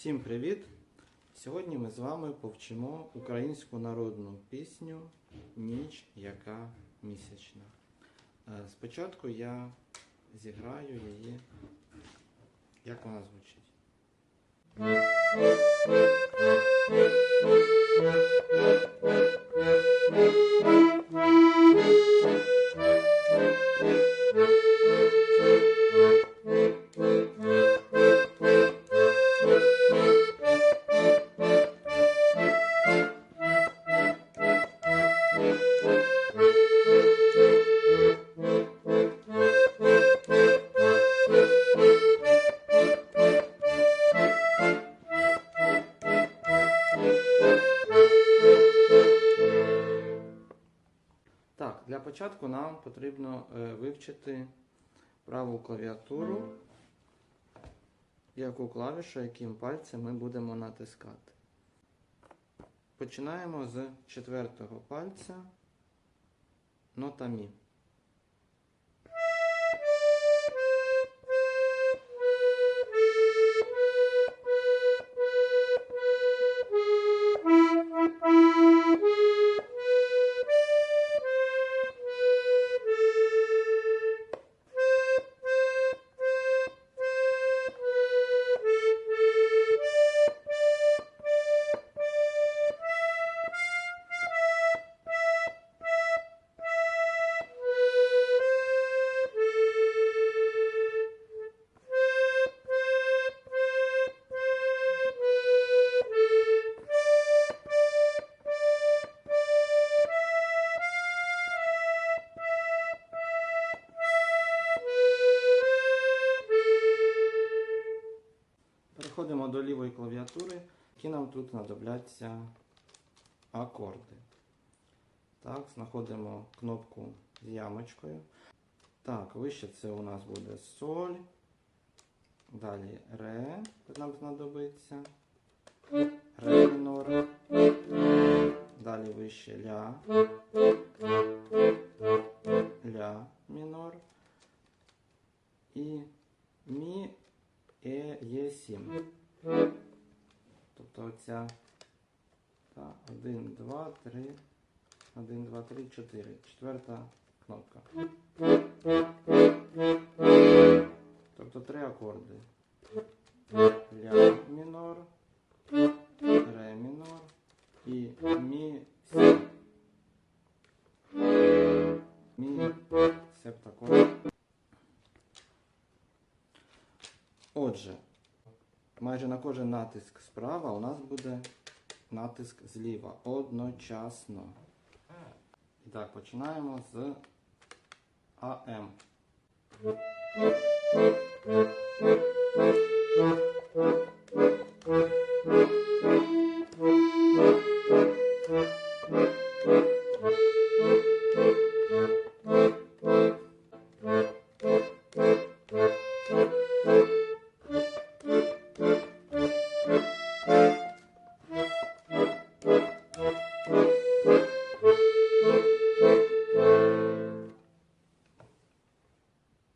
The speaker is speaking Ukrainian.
Всім привіт! Сьогодні ми з вами повчимо українську народну пісню Ніч яка місячна. Е, Спочатку я зіграю її, як вона звучить. Так, для початку нам потрібно е, вивчити праву клавіатуру, яку клавішу, яким пальцем ми будемо натискати. Починаємо з четвертого пальця нота Мі. Переходимо до лівої клавіатури, які нам тут знадобляться акорди. Так, знаходимо кнопку з ямочкою. Так, вище це у нас буде соль. Далі ре, нам знадобиться. Ре мінор. Далі вище ля. Ля мінор. І мі е, є 7. Тобто оця та, 1, 2, 3, 1, 2, 3, 4. Четверта кнопка. Тобто три акорди. Ля мінор, ре мінор і мі сі. Мі септакорд. Отже, майже на кожен натиск справа у нас буде натиск зліва одночасно. І так, починаємо з АМ.